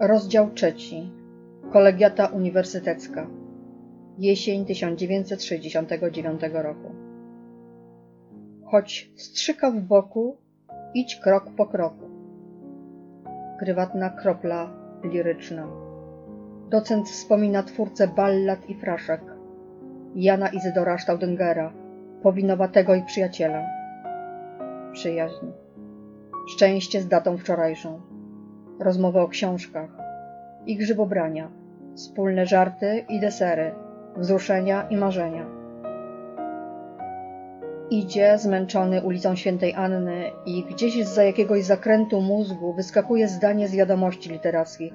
Rozdział trzeci. Kolegiata Uniwersytecka. Jesień 1969 roku. Choć strzyka w boku, idź krok po kroku. Prywatna kropla liryczna. Docent wspomina twórcę ballad i fraszek. Jana Izydora Staudengera, powinowatego i przyjaciela. Przyjaźń. Szczęście z datą wczorajszą. Rozmowy o książkach. I grzybobrania. Wspólne żarty i desery. Wzruszenia i marzenia. Idzie zmęczony ulicą Świętej Anny i gdzieś za jakiegoś zakrętu mózgu wyskakuje zdanie z wiadomości literackich.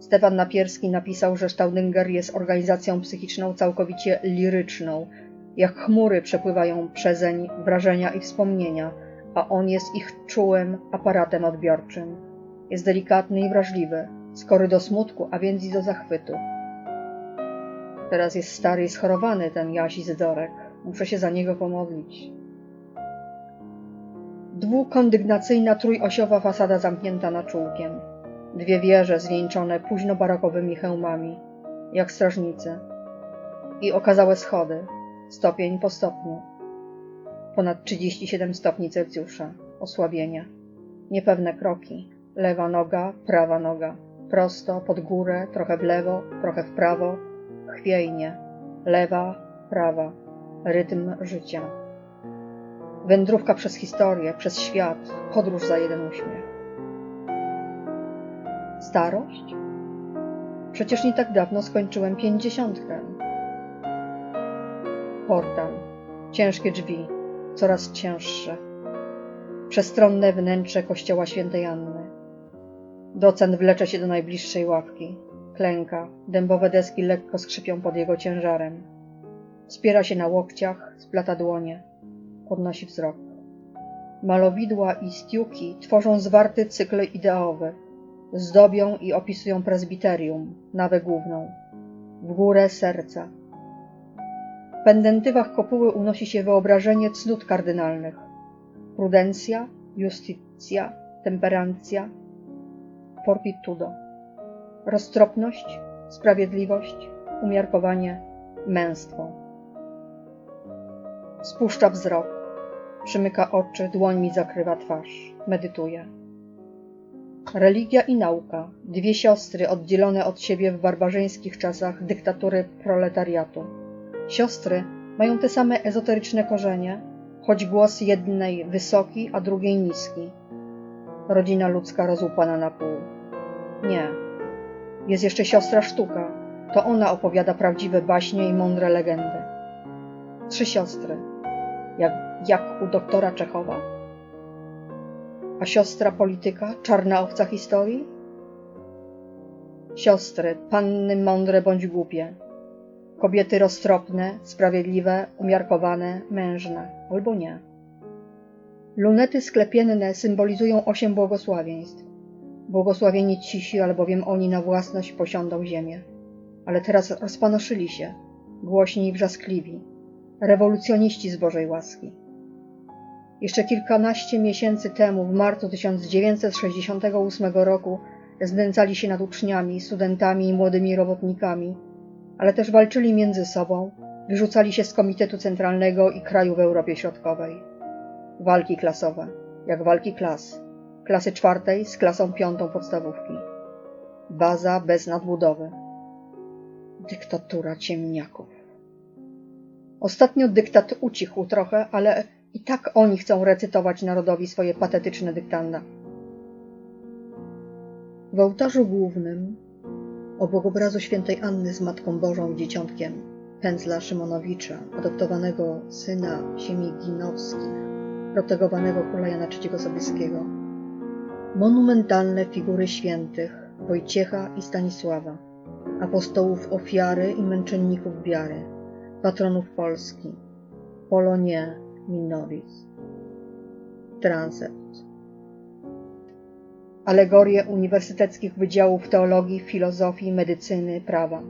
Stefan Napierski napisał, że Staudinger jest organizacją psychiczną całkowicie liryczną. Jak chmury przepływają przezeń wrażenia i wspomnienia, a on jest ich czułym aparatem odbiorczym. Jest delikatny i wrażliwy, skory do smutku, a więc i do zachwytu. Teraz jest stary i schorowany ten Jaś Izydorek. Muszę się za niego pomodlić. Dwukondygnacyjna trójosiowa fasada zamknięta naczółkiem. Dwie wieże zwieńczone późno barokowymi hełmami, jak strażnicy. I okazałe schody, stopień po stopniu. Ponad 37 stopni Celsjusza, osłabienie. Niepewne kroki. Lewa noga, prawa noga. Prosto, pod górę, trochę w lewo, trochę w prawo. Chwiejnie. Lewa, prawa. Rytm życia. Wędrówka przez historię, przez świat, podróż za jeden uśmiech. Starość? Przecież nie tak dawno skończyłem pięćdziesiątkę. Portal. Ciężkie drzwi, coraz cięższe. Przestronne wnętrze kościoła świętej Anny. Docent wlecze się do najbliższej ławki. Klęka, dębowe deski lekko skrzypią pod jego ciężarem. Spiera się na łokciach, splata dłonie. Podnosi wzrok. Malowidła i stiuki tworzą zwarty cykl ideowy. Zdobią i opisują prezbiterium, nawę główną. W górę serca. W pendentywach kopuły unosi się wyobrażenie cnót kardynalnych. Prudencja, justicja, temperancja, fortitudo. Roztropność, sprawiedliwość, umiarkowanie, męstwo. Spuszcza wzrok, przymyka oczy, dłońmi zakrywa twarz, medytuje. Religia i nauka, dwie siostry oddzielone od siebie w barbarzyńskich czasach dyktatury proletariatu. Siostry mają te same ezoteryczne korzenie, choć głos jednej wysoki, a drugiej niski. Rodzina ludzka rozłupana na pół. Nie. Jest jeszcze siostra sztuka. To ona opowiada prawdziwe baśnie i mądre legendy. Trzy siostry. Jak, jak u doktora Czechowa. A siostra polityka, czarna owca historii? Siostry, panny mądre bądź głupie. Kobiety roztropne, sprawiedliwe, umiarkowane, mężne, albo nie. Lunety sklepienne symbolizują osiem błogosławieństw. Błogosławieni cisi, albowiem oni na własność posiądą ziemię. Ale teraz rozpanoszyli się, głośni i wrzaskliwi, rewolucjoniści z Bożej łaski. Jeszcze kilkanaście miesięcy temu, w marcu 1968 roku, znęcali się nad uczniami, studentami i młodymi robotnikami, ale też walczyli między sobą, wyrzucali się z Komitetu Centralnego i kraju w Europie Środkowej. Walki klasowe, jak walki klas. Klasy czwartej z klasą piątą podstawówki. Baza bez nadbudowy. Dyktatura ciemniaków. Ostatnio dyktat ucichł trochę, ale i tak oni chcą recytować narodowi swoje patetyczne dyktanda. W ołtarzu głównym, obok obrazu świętej Anny z Matką Bożą i Dzieciątkiem, pędzla Szymonowicza, adoptowanego syna ziemi ginowskich, protegowanego króla Jana III Sobieskiego, monumentalne figury świętych Wojciecha i Stanisława, apostołów ofiary i męczenników wiary, patronów Polski, Polonie Minoris, Transept. Alegorie uniwersyteckich wydziałów teologii, filozofii, medycyny, prawa.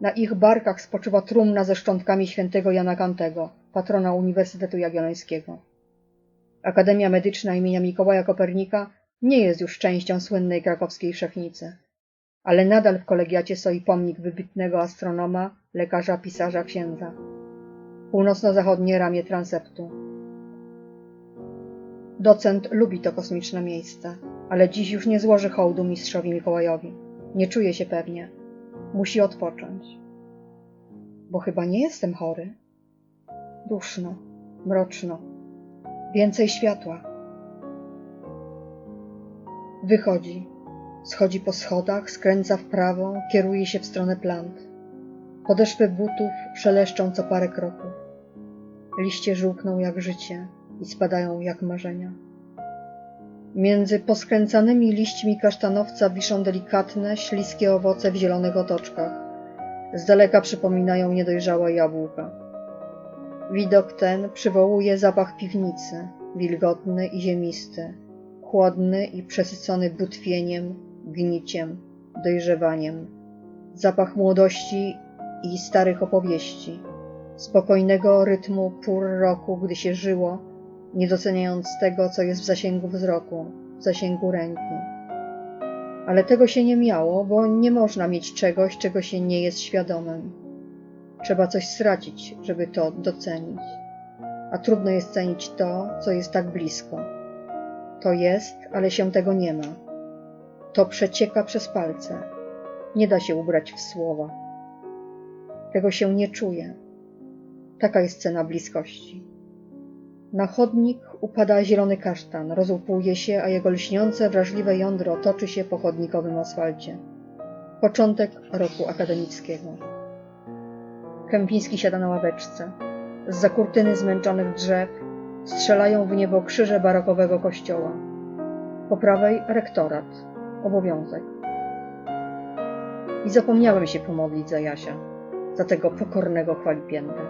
Na ich barkach spoczywa trumna ze szczątkami świętego Jana Kantego, patrona Uniwersytetu Jagiellońskiego. Akademia Medyczna imienia Mikołaja Kopernika Nie jest już częścią słynnej krakowskiej szachnicy, ale nadal w kolegiacie stoi pomnik wybitnego astronoma, lekarza, pisarza, księdza. Północno-zachodnie ramię transeptu. Docent lubi to kosmiczne miejsce, ale dziś już nie złoży hołdu mistrzowi Mikołajowi. Nie czuje się pewnie. Musi odpocząć. Bo chyba nie jestem chory. Duszno, mroczno. Więcej światła. Wychodzi. Schodzi po schodach, skręca w prawo, kieruje się w stronę plant. Podeszwy butów szeleszczą co parę kroków. Liście żółkną jak życie i spadają jak marzenia. Między poskręcanymi liśćmi kasztanowca wiszą delikatne, śliskie owoce w zielonych otoczkach. Z daleka przypominają niedojrzałe jabłka. Widok ten przywołuje zapach piwnicy, wilgotny i ziemisty, chłodny i przesycony butwieniem, gniciem, dojrzewaniem. Zapach młodości i starych opowieści, spokojnego rytmu pór roku, gdy się żyło, nie doceniając tego, co jest w zasięgu wzroku, w zasięgu ręki. Ale tego się nie miało, bo nie można mieć czegoś, czego się nie jest świadomym. Trzeba coś stracić, żeby to docenić. A trudno jest cenić to, co jest tak blisko. To jest, ale się tego nie ma. To przecieka przez palce. Nie da się ubrać w słowa. Tego się nie czuje. Taka jest cena bliskości. Na chodnik upada zielony kasztan, rozłupuje się, a jego lśniące, wrażliwe jądro toczy się po chodnikowym asfalcie. Początek roku akademickiego. Kępiński siada na ławeczce. Z kurtyny zmęczonych drzew strzelają w niebo krzyże barokowego kościoła. Po prawej rektorat, obowiązek. I zapomniałem się pomodlić za Jasia, za tego pokornego chwalipięta.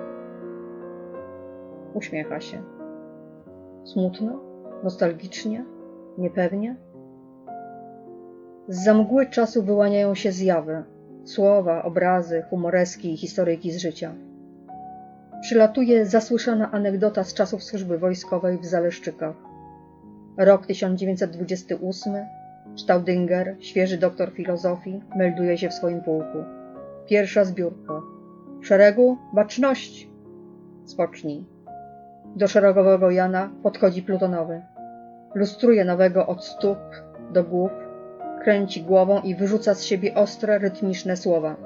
Uśmiecha się. Smutno? Nostalgicznie? Niepewnie? Z mgły czasu wyłaniają się zjawy, słowa, obrazy, humoreski i historyjki z życia. Przylatuje zasłyszana anegdota z czasów służby wojskowej w Zaleszczykach. Rok 1928. Staudinger, świeży doktor filozofii, melduje się w swoim pułku. Pierwsza zbiórka. W szeregu baczność. Spocznij. Do szeregowego Jana podchodzi plutonowy. Lustruje nowego od stóp do głów, kręci głową i wyrzuca z siebie ostre, rytmiczne słowa.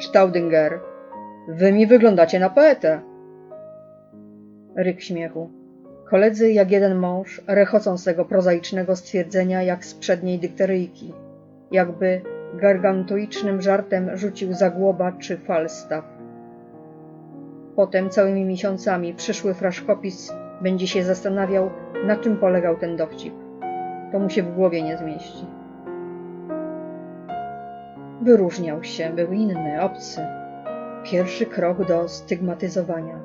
Staudinger, wy mi wyglądacie na poetę. Ryk śmiechu. Koledzy, jak jeden mąż, rechocą z tego prozaicznego stwierdzenia jak z przedniej dykteryjki, jakby gargantuicznym żartem rzucił Zagłoba czy Falstaff. Potem całymi miesiącami przyszły fraszkopis będzie się zastanawiał, na czym polegał ten dowcip. To mu się w głowie nie zmieści. Wyróżniał się, był inny, obcy. Pierwszy krok do stygmatyzowania.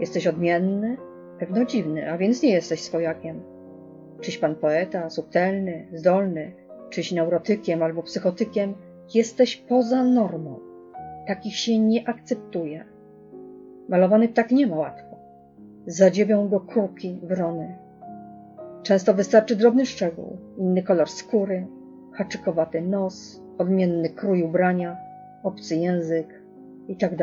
Jesteś odmienny? Pewno dziwny, a więc nie jesteś swojakiem. Czyś pan poeta, subtelny, zdolny, czyś neurotykiem albo psychotykiem, jesteś poza normą. Takich się nie akceptuje. Malowany ptak nie ma łatwo. Zadziewią go kruki, wrony. Często wystarczy drobny szczegół, inny kolor skóry, haczykowaty nos, odmienny krój ubrania, obcy język i tak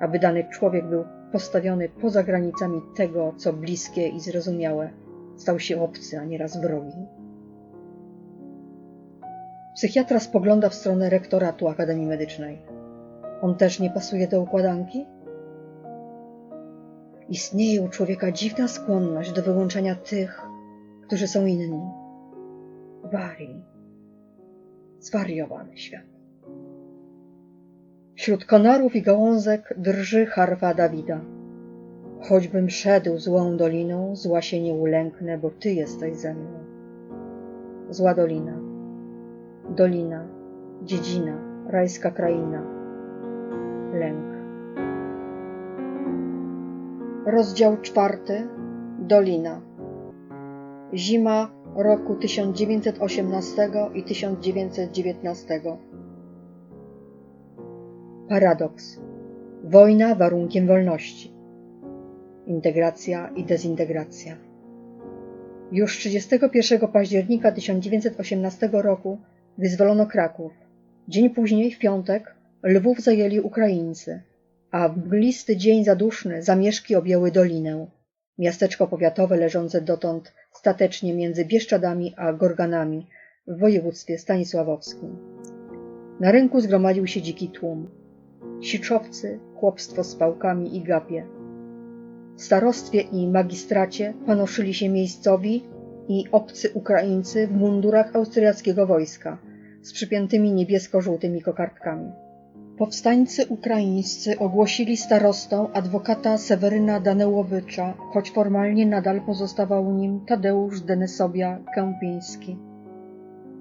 aby dany człowiek był postawiony poza granicami tego, co bliskie i zrozumiałe, stał się obcy, a nieraz wrogi. Psychiatra spogląda w stronę rektoratu Akademii Medycznej. On też nie pasuje do układanki? Istnieje u człowieka dziwna skłonność do wyłączania tych, którzy są inni. Wari. Zwariowany świat. Wśród konarów i gałązek drży harfa Dawida. Choćbym szedł złą doliną, zła się nie ulęknę, bo Ty jesteś ze mną. Zła dolina. Dolina, dziedzina, rajska kraina. Lęk. Rozdział czwarty. Dolina. Zima roku 1918 i 1919. Paradoks. Wojna warunkiem wolności. Integracja i dezintegracja. Już 31 października 1918 roku wyzwolono Kraków. Dzień później, w piątek, Lwów zajęli Ukraińcy, a w mglisty dzień zaduszny zamieszki objęły Dolinę, miasteczko powiatowe leżące dotąd statecznie między Bieszczadami a Gorganami w województwie stanisławowskim. Na rynku zgromadził się dziki tłum. Siczowcy, chłopstwo z pałkami i gapie. W starostwie i magistracie panoszyli się miejscowi i obcy Ukraińcy w mundurach austriackiego wojska z przypiętymi niebiesko-żółtymi kokardkami. Powstańcy ukraińscy ogłosili starostą adwokata Seweryna Danełowycza, choć formalnie nadal pozostawał nim Tadeusz Denesobia Kępiński.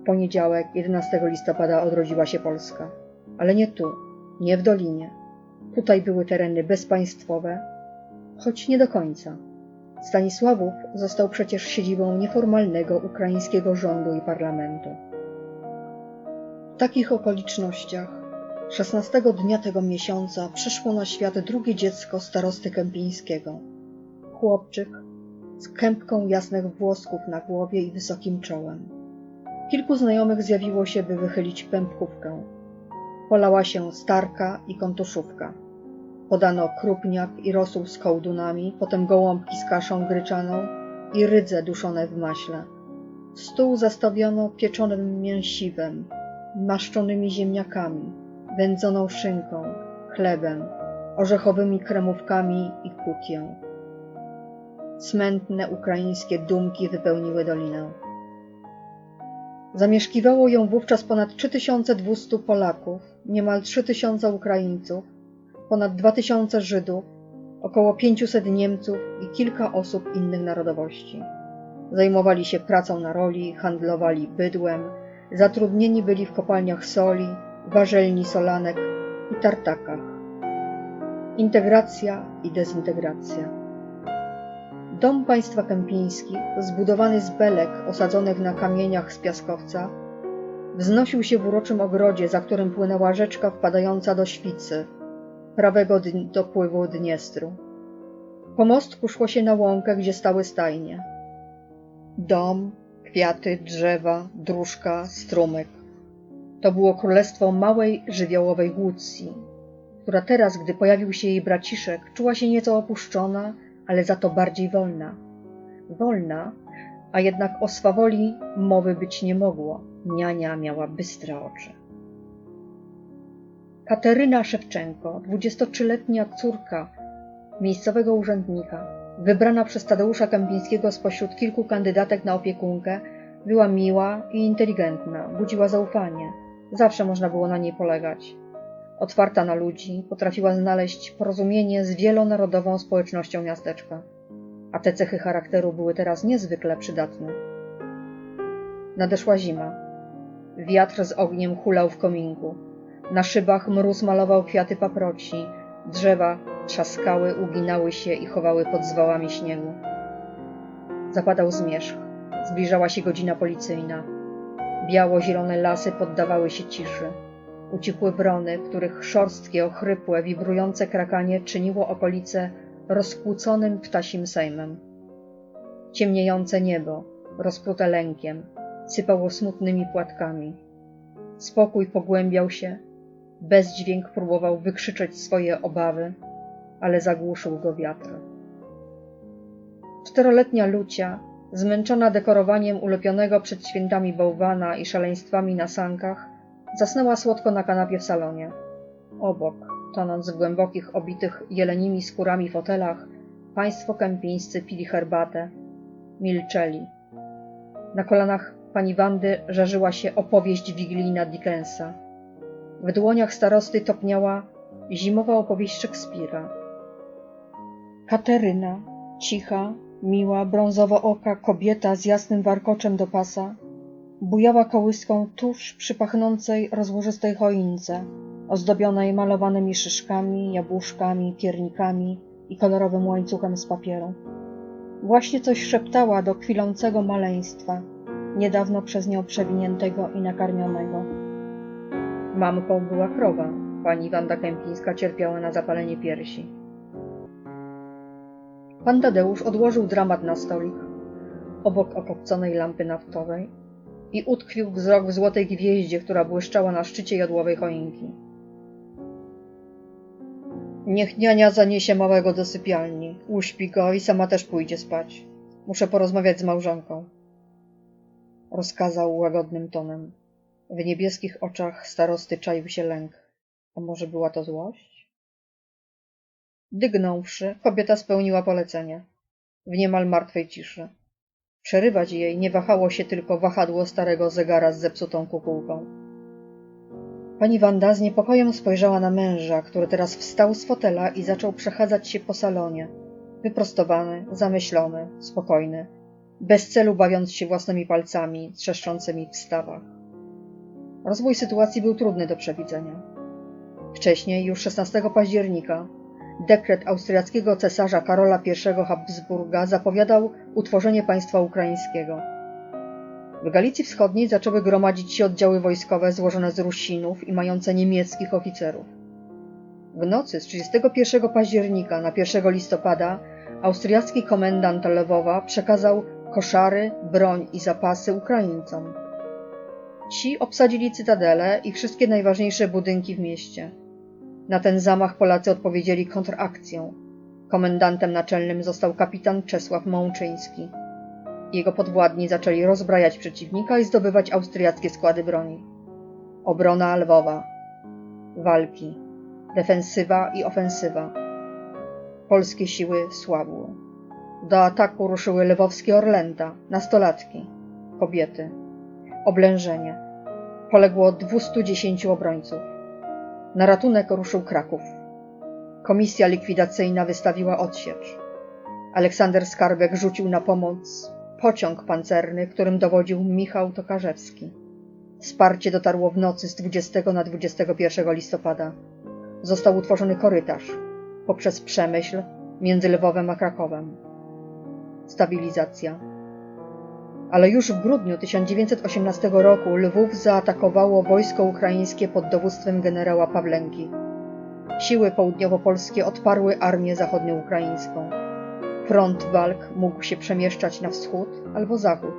W poniedziałek, 11 listopada, odrodziła się Polska. Ale nie tu, nie w Dolinie. Tutaj były tereny bezpaństwowe, choć nie do końca. Stanisławów został przecież siedzibą nieformalnego ukraińskiego rządu i parlamentu. W takich okolicznościach 16 dnia tego miesiąca przyszło na świat drugie dziecko starosty kępińskiego. Chłopczyk z kępką jasnych włosków na głowie i wysokim czołem. Kilku znajomych zjawiło się, by wychylić pępkówkę. Polała się starka i kontuszówka. Podano krupniak i rosół z kołdunami, potem gołąbki z kaszą gryczaną i rydze duszone w maśle. Stół zastawiono pieczonym mięsiwem, maszczonymi ziemniakami, wędzoną szynką, chlebem, orzechowymi kremówkami i kutią. Smętne ukraińskie dumki wypełniły dolinę. Zamieszkiwało ją wówczas ponad 3200 Polaków, niemal 3000 Ukraińców, ponad 2000 Żydów, około 500 Niemców i kilka osób innych narodowości. Zajmowali się pracą na roli, handlowali bydłem, zatrudnieni byli w kopalniach soli, warzelni solanek i tartakach. Integracja i dezintegracja. Dom państwa kępińskich, zbudowany z belek osadzonych na kamieniach z piaskowca, wznosił się w uroczym ogrodzie, za którym płynęła rzeczka wpadająca do Świcy, prawego dopływu Dniestru. Po mostku szło się na łąkę, gdzie stały stajnie. Dom, kwiaty, drzewa, dróżka, strumyk. To było królestwo małej, żywiołowej Łucji, która teraz, gdy pojawił się jej braciszek, czuła się nieco opuszczona, ale za to bardziej wolna. Wolna, a jednak o swawoli mowy być nie mogło. Niania miała bystre oczy. Kateryna Szewczenko, 23-letnia córka miejscowego urzędnika, wybrana przez Tadeusza Kępińskiego spośród kilku kandydatek na opiekunkę, była miła i inteligentna, budziła zaufanie. Zawsze można było na niej polegać. Otwarta na ludzi, potrafiła znaleźć porozumienie z wielonarodową społecznością miasteczka. A te cechy charakteru były teraz niezwykle przydatne. Nadeszła zima. Wiatr z ogniem hulał w kominku. Na szybach mróz malował kwiaty paproci, drzewa trzaskały, uginały się i chowały pod zwałami śniegu. Zapadał zmierzch. Zbliżała się godzina policyjna. Biało-zielone lasy poddawały się ciszy. Ucichły wrony, których szorstkie, ochrypłe, wibrujące krakanie czyniło okolice rozkłóconym ptasim sejmem. Ciemniejące niebo, rozprute lękiem, sypało smutnymi płatkami. Spokój pogłębiał się, bezdźwięk próbował wykrzyczeć swoje obawy, ale zagłuszył go wiatr. Czteroletnia Lucia, zmęczona dekorowaniem ulepionego przed świętami bałwana i szaleństwami na sankach, zasnęła słodko na kanapie w salonie. Obok, tonąc w głębokich, obitych jelenimi skórami fotelach, państwo kępińscy pili herbatę, milczeli. Na kolanach pani Wandy żarzyła się opowieść wigilijna Dickensa. W dłoniach starosty topniała zimowa opowieść Szekspira. Kateryna, cicha, miła, brązowo-oka kobieta z jasnym warkoczem do pasa, bujała kołyską tuż przy pachnącej, rozłożystej choince, ozdobionej malowanymi szyszkami, jabłuszkami, piernikami i kolorowym łańcuchem z papieru. Właśnie coś szeptała do kwilącego maleństwa, niedawno przez nią przewiniętego i nakarmionego. Mamką była krowa. Pani Wanda Kępińska cierpiała na zapalenie piersi. Pan Tadeusz odłożył dramat na stolik. obok okopconej lampy naftowej i utkwił wzrok w złotej gwieździe, która błyszczała na szczycie jodłowej choinki. Niech niania zaniesie małego do sypialni, uśpi go i sama też pójdzie spać. Muszę porozmawiać z małżonką. Rozkazał łagodnym tonem. W niebieskich oczach starosty czaił się lęk. A może była to złość? Dygnąwszy, kobieta spełniła polecenie. W niemal martwej ciszy. Przerywać jej nie wahało się tylko wahadło starego zegara z zepsutą kukułką. Pani Wanda z niepokojem spojrzała na męża, który teraz wstał z fotela i zaczął przechadzać się po salonie. Wyprostowany, zamyślony, spokojny, bez celu bawiąc się własnymi palcami trzeszczącymi w stawach. Rozwój sytuacji był trudny do przewidzenia. Wcześniej, już 16 października, dekret austriackiego cesarza Karola I Habsburga zapowiadał utworzenie państwa ukraińskiego. W Galicji Wschodniej zaczęły gromadzić się oddziały wojskowe złożone z Rusinów i mające niemieckich oficerów. W nocy z 31 października na 1 listopada austriacki komendant Lwowa przekazał koszary, broń i zapasy Ukraińcom. Ci obsadzili cytadelę i wszystkie najważniejsze budynki w mieście. Na ten zamach Polacy odpowiedzieli kontrakcją. Komendantem naczelnym został kapitan Czesław Mączyński. Jego podwładni zaczęli rozbrajać przeciwnika i zdobywać austriackie składy broni. Obrona Lwowa. Walki. Defensywa i ofensywa. Polskie siły słabły. Do ataku ruszyły lwowskie Orlęta, nastolatki, kobiety. Oblężenie. Poległo 210 obrońców. Na ratunek ruszył Kraków. Komisja likwidacyjna wystawiła odsiecz. Aleksander Skarbek rzucił na pomoc pociąg pancerny, którym dowodził Michał Tokarzewski. Wsparcie dotarło w nocy z 20 na 21 listopada. Został utworzony korytarz poprzez Przemyśl między Lwowem a Krakowem. Stabilizacja. Ale już w grudniu 1918 roku Lwów zaatakowało wojsko ukraińskie pod dowództwem generała Pawlenki. Siły południowopolskie odparły armię zachodnioukraińską. Front walk mógł się przemieszczać na wschód albo zachód,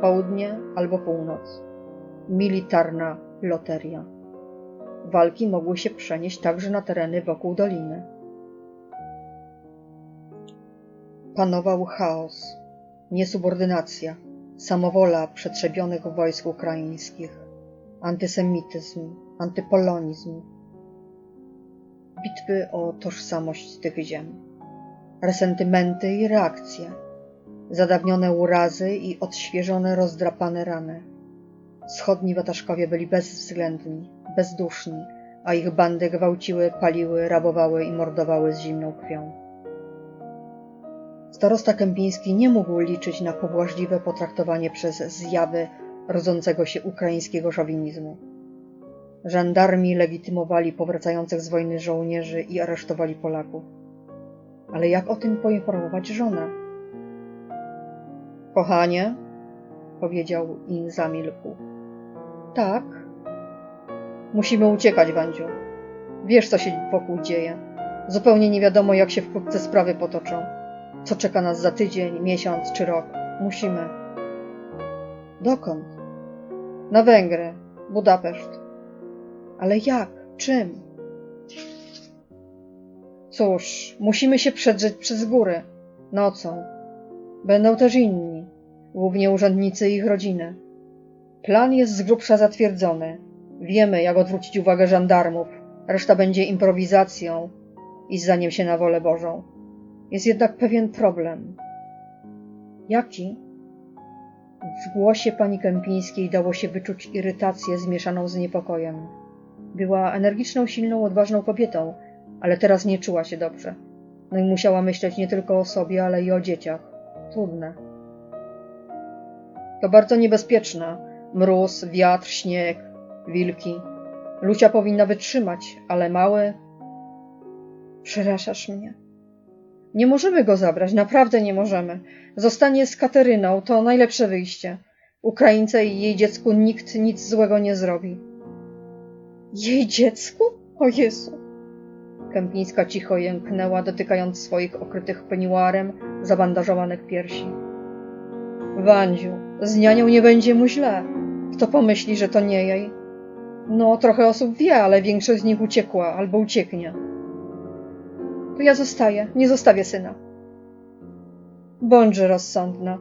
południe albo północ. Militarna loteria. Walki mogły się przenieść także na tereny wokół doliny. Panował chaos, niesubordynacja, samowola przetrzebionych wojsk ukraińskich, antysemityzm, antypolonizm, bitwy o tożsamość tych ziem, resentymenty i reakcje, zadawnione urazy i odświeżone, rozdrapane rany. Wschodni wataszkowie byli bezwzględni, bezduszni, a ich bandy gwałciły, paliły, rabowały i mordowały z zimną krwią. Starosta Kępiński nie mógł liczyć na pobłażliwe potraktowanie przez zjawy rodzącego się ukraińskiego szowinizmu. Żandarmi legitymowali powracających z wojny żołnierzy i aresztowali Polaków. Ale jak o tym poinformować żonę? Kochanie, powiedział i zamilkł. Tak. Musimy uciekać, Wandziu. Wiesz, co się wokół dzieje. Zupełnie nie wiadomo, jak się wkrótce sprawy potoczą. Co czeka nas za tydzień, miesiąc czy rok. Musimy. Dokąd? Na Węgry, Budapeszt. Ale jak? Czym? Cóż, musimy się przedrzeć przez góry. Nocą. Będą też inni, głównie urzędnicy i ich rodziny. Plan jest z grubsza zatwierdzony. Wiemy, jak odwrócić uwagę żandarmów. Reszta będzie improwizacją i zdaniem się na wolę Bożą. Jest jednak pewien problem. Jaki? W głosie pani Kępińskiej dało się wyczuć irytację zmieszaną z niepokojem. Była energiczną, silną, odważną kobietą, ale teraz nie czuła się dobrze. No i musiała myśleć nie tylko o sobie, ale i o dzieciach. Trudne. To bardzo niebezpieczne. Mróz, wiatr, śnieg, wilki. Lucia powinna wytrzymać, ale mały. Przerażasz mnie. Nie możemy go zabrać, naprawdę nie możemy. Zostanie z Kateryną, to najlepsze wyjście. Ukraińce i jej dziecku nikt nic złego nie zrobi. Jej dziecku? O Jezu! Kępińska cicho jęknęła, dotykając swoich okrytych peniuarem zabandażowanych piersi. Wandziu, z nianią nie będzie mu źle. Kto pomyśli, że to nie jej? No, trochę osób wie, ale większość z nich uciekła albo ucieknie. To ja zostaję, nie zostawię syna. Bądźże rozsądna.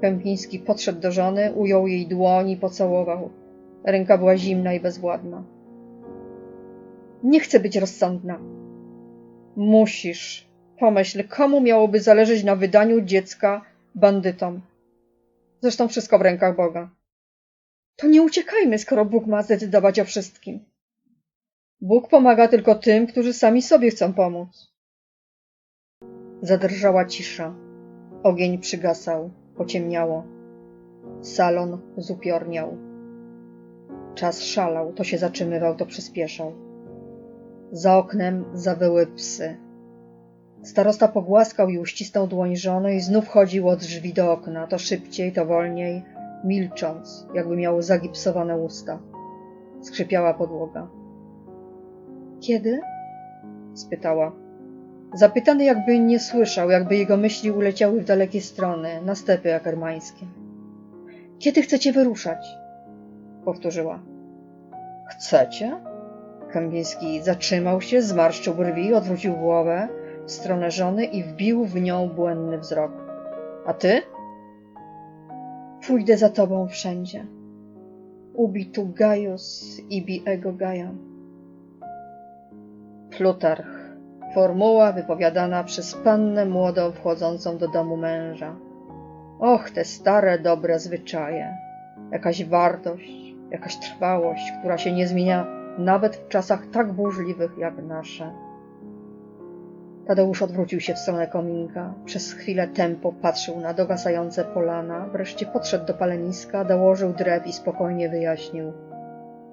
Kępiński podszedł do żony, ujął jej dłoń i pocałował. Ręka była zimna i bezwładna. Nie chcę być rozsądna. Musisz. Pomyśl, komu miałoby zależeć na wydaniu dziecka bandytom. Zresztą wszystko w rękach Boga. To nie uciekajmy, skoro Bóg ma zdecydować o wszystkim. Bóg pomaga tylko tym, którzy sami sobie chcą pomóc. Zadrżała cisza. Ogień przygasał, pociemniało. Salon zupiorniał. Czas szalał, to się zatrzymywał, to przyspieszał. Za oknem zawyły psy. Starosta pogłaskał i uścisnął dłoń żony i znów chodził od drzwi do okna, to szybciej, to wolniej, milcząc, jakby miał zagipsowane usta. Skrzypiała podłoga. Kiedy? spytała. Zapytany jakby nie słyszał, jakby jego myśli uleciały w dalekie strony, na stepy akermańskie. Kiedy chcecie wyruszać? Powtórzyła. Chcecie? Kępiński zatrzymał się, zmarszczył brwi, odwrócił głowę w stronę żony i wbił w nią błędny wzrok. A ty? Pójdę za tobą wszędzie. Ubi tu Gaius ibi ego. Plutarch. Formuła wypowiadana przez pannę młodą wchodzącą do domu męża. Och, te stare, dobre zwyczaje. Jakaś wartość, jakaś trwałość, która się nie zmienia nawet w czasach tak burzliwych jak nasze. Tadeusz odwrócił się w stronę kominka. Przez chwilę tempo patrzył na dogasające polana, wreszcie podszedł do paleniska, dołożył drew i spokojnie wyjaśnił.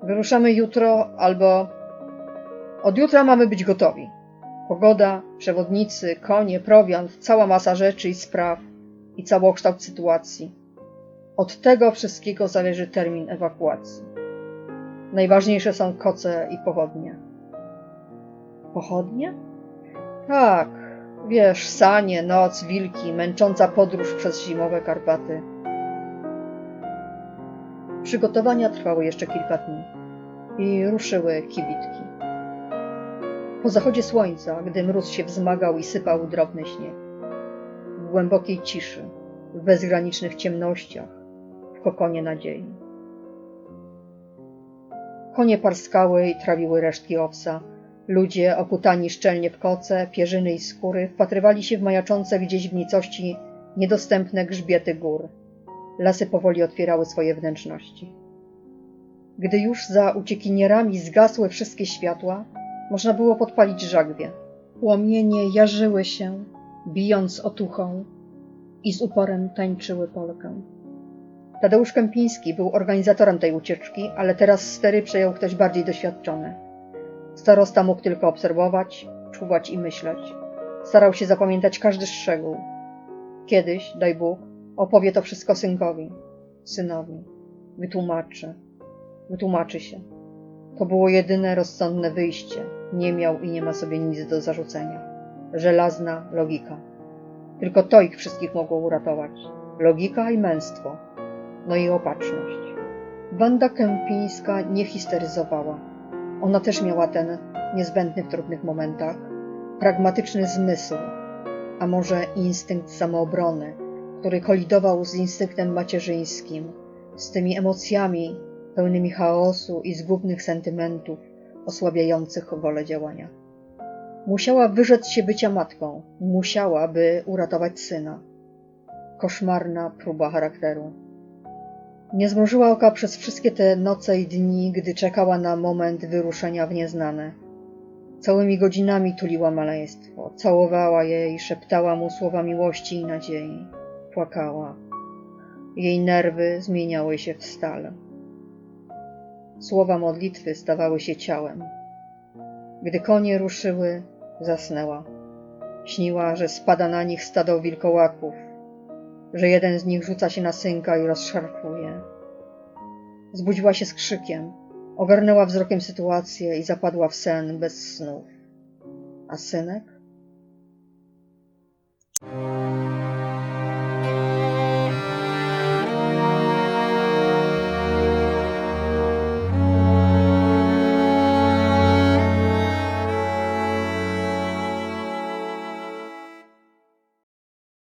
Wyruszamy jutro albo... Od jutra mamy być gotowi. Pogoda, przewodnicy, konie, prowiant, cała masa rzeczy i spraw i całokształt sytuacji. Od tego wszystkiego zależy termin ewakuacji. Najważniejsze są koce i pochodnie. Pochodnie? Tak, wiesz, sanie, noc, wilki, męcząca podróż przez zimowe Karpaty. Przygotowania trwały jeszcze kilka dni i ruszyły kibitki. Po zachodzie słońca, gdy mróz się wzmagał i sypał drobny śnieg, w głębokiej ciszy, w bezgranicznych ciemnościach, w kokonie nadziei. Konie parskały i trawiły resztki owsa. Ludzie, okutani szczelnie w koce, pierzyny i skóry, wpatrywali się w majaczące gdzieś w nicości niedostępne grzbiety gór. Lasy powoli otwierały swoje wnętrzności. Gdy już za uciekinierami zgasły wszystkie światła, można było podpalić żagwie. Płomienie jarzyły się, bijąc otuchą i z uporem tańczyły Polkę. Tadeusz Kępiński był organizatorem tej ucieczki, ale teraz stery przejął ktoś bardziej doświadczony. Starosta mógł tylko obserwować, czuwać i myśleć. Starał się zapamiętać każdy szczegół. Kiedyś, daj Bóg, opowie to wszystko synkowi, synowi. Wytłumaczy. Wytłumaczy się. To było jedyne rozsądne wyjście. Nie miał i nie ma sobie nic do zarzucenia. Żelazna logika. Tylko to ich wszystkich mogło uratować. Logika i męstwo. No i opatrzność. Wanda Kępińska nie histeryzowała. Ona też miała ten niezbędny w trudnych momentach, pragmatyczny zmysł, a może instynkt samoobrony, który kolidował z instynktem macierzyńskim, z tymi emocjami pełnymi chaosu i zgubnych sentymentów, osłabiających wolę działania. Musiała wyrzec się bycia matką, musiała, by uratować syna. Koszmarna próba charakteru. Nie zmrużyła oka przez wszystkie te noce i dni, gdy czekała na moment wyruszenia w nieznane. Całymi godzinami tuliła maleństwo, całowała je i szeptała mu słowa miłości i nadziei. Płakała. Jej nerwy zmieniały się w stal. Słowa modlitwy stawały się ciałem. Gdy konie ruszyły, zasnęła. Śniła, że spada na nich stado wilkołaków, że jeden z nich rzuca się na synka i rozszarpuje. Zbudziła się z krzykiem, ogarnęła wzrokiem sytuację i zapadła w sen bez snów. A synek?